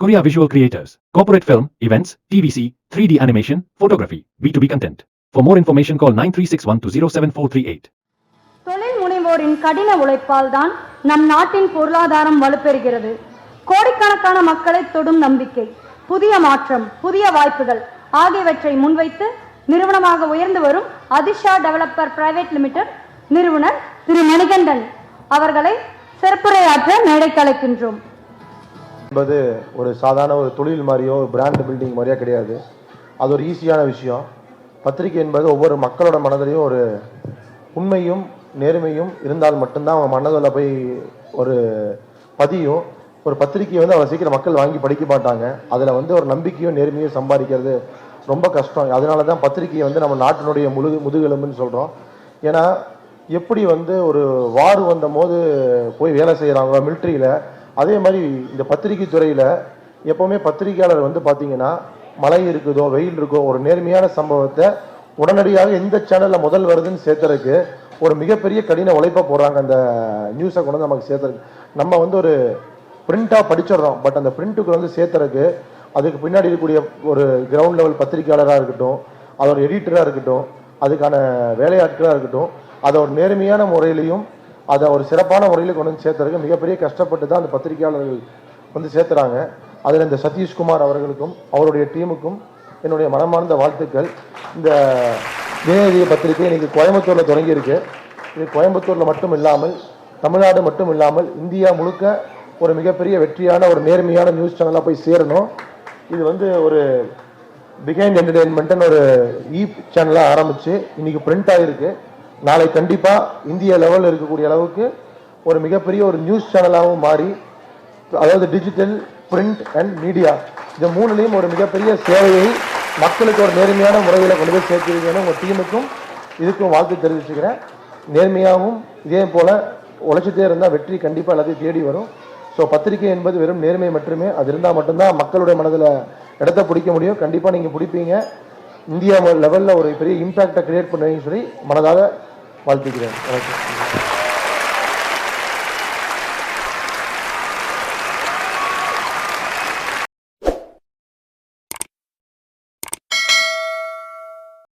Korea Visual Creators, Corporate Film, Events, TVC, 3D Animation, Photography, B2B Content. For more information call 9361 தொழில் முனைவோரின் கடின உழைப்பால் தான் நம் நாட்டின் பொருளாதாரம் வலுப்பெறுகிறது. கோடிக்கணக்கான மக்களை தொடும் நம்பிக்கை புதிய மாற்றம் புதிய வாய்ப்புகள் ஆகியவற்றை முன்வைத்து நிறுவனமாக உயர்ந்து வரும் அதிஷா டெவலப்பர் பிரைவேட் லிமிடெட் நிறுவனர் திரு மணிகண்டன் அவர்களை சிறப்புரையாற்ற மேடைக்கு அழைக்கின்றோம். என்பது ஒரு சாதாரண ஒரு தொழில் மாதிரியோ ஒரு பிராண்ட் பில்டிங் மாதிரியோ கிடையாது. அது ஒரு ஈஸியான விஷயம். பத்திரிக்கை என்பது ஒவ்வொரு மக்களோட மனதிலையும் ஒரு உண்மையும் நேர்மையும் இருந்தால் மட்டும்தான் அவங்க மனதில் போய் ஒரு பதியும். ஒரு பத்திரிக்கையை வந்து அவ்வளோ சீக்கிரம் மக்கள் வாங்கி படிக்க மாட்டாங்க. அதில் வந்து ஒரு நம்பிக்கையும் நேர்மையும் சம்பாதிக்கிறது ரொம்ப கஷ்டம். அதனால தான் பத்திரிக்கையை வந்து நம்ம நாட்டினுடைய முழுகு முதுகெலும்புன்னு சொல்கிறோம் ஏன்னா எப்படி வந்து ஒரு வார் வந்த போது போய் வேலை செய்கிறாங்களோ மிலிட்ரியில் அதே மாதிரி இந்த பத்திரிகை துறையில் எப்போவுமே பத்திரிகையாளர் வந்து பார்த்தீங்கன்னா மழை இருக்குதோ வெயில் இருக்கோ ஒரு நேர்மையான சம்பவத்தை உடனடியாக எந்த சேனலில் முதல் வருதுன்னு சேர்த்துறதுக்கு ஒரு மிகப்பெரிய கடின உழைப்பை போடுறாங்க. அந்த நியூஸை கொண்டு வந்து நமக்கு சேர்த்துறதுக்கு. நம்ம வந்து ஒரு பிரிண்டாக படிச்சிடுறோம். பட் அந்த பிரிண்ட்டுக்கு வந்து சேர்த்துறதுக்கு அதுக்கு பின்னாடி இருக்கக்கூடிய ஒரு கிரவுண்ட் லெவல் பத்திரிகையாளராக இருக்கட்டும் அதோட எடிட்டராக இருக்கட்டும் அதுக்கான வேலையாட்களாக இருக்கட்டும் அதை ஒரு நேர்மையான முறையிலையும் அதை ஒரு சிறப்பான முறையில் கொண்டு வந்து சேர்த்துறதுக்கு மிகப்பெரிய கஷ்டப்பட்டு தான் அந்த பத்திரிகையாளர்கள் வந்து சேர்த்துறாங்க. அதில் இந்த சதீஷ்குமார் அவர்களுக்கும் அவருடைய டீமுக்கும் என்னுடைய மனமார்ந்த வாழ்த்துக்கள். இந்த தினநிதிய பத்திரிகை இன்னைக்கு கோயம்புத்தூரில் தொடங்கியிருக்கு. இது கோயம்புத்தூரில் மட்டும் இல்லாமல் தமிழ்நாடு மட்டும் இல்லாமல் இந்தியா முழுக்க ஒரு மிகப்பெரிய வெற்றியான ஒரு நேர்மையான நியூஸ் சேனலாக போய் சேரணும். இது வந்து ஒரு பிகைண்ட் என்டர்டெயின்மெண்ட்னு ஒரு இ சேனலாக ஆரம்பிச்சு இன்றைக்கி பிரிண்ட் ஆகிருக்கு நாளை கண்டிப்பாக இந்திய லெவலில் இருக்கக்கூடிய அளவுக்கு ஒரு மிகப்பெரிய ஒரு நியூஸ் சேனலாகவும் மாறி அதாவது டிஜிட்டல் பிரிண்ட் அண்ட் மீடியா இந்த மூணுலேயும் ஒரு மிகப்பெரிய சேவையை மக்களுக்கு ஒரு நேர்மையான முறையில் கொண்டு போய் சேர்த்துருக்கீங்கன்னு உங்கள் டீமுக்கும் இதுக்கும் வாழ்த்து தெரிவிச்சுக்கிறேன். நேர்மையாகவும் இதே போல் உழைச்சிட்டே இருந்தால் வெற்றி கண்டிப்பாக எல்லாத்தையும் தேடி வரும். ஸோ பத்திரிகை என்பது வெறும் நேர்மை மட்டுமே. அது இருந்தால் மட்டும்தான் மக்களுடைய மனதில் இடத்த பிடிக்க முடியும். கண்டிப்பாக நீங்கள் பிடிப்பீங்க. இந்தியா லெவலில் ஒரு பெரிய இம்பேக்டை கிரியேட் பண்ணுவீங்கன்னு சொல்லி மனதாக வாழ்த்துக்கிறேன். வணக்கம்.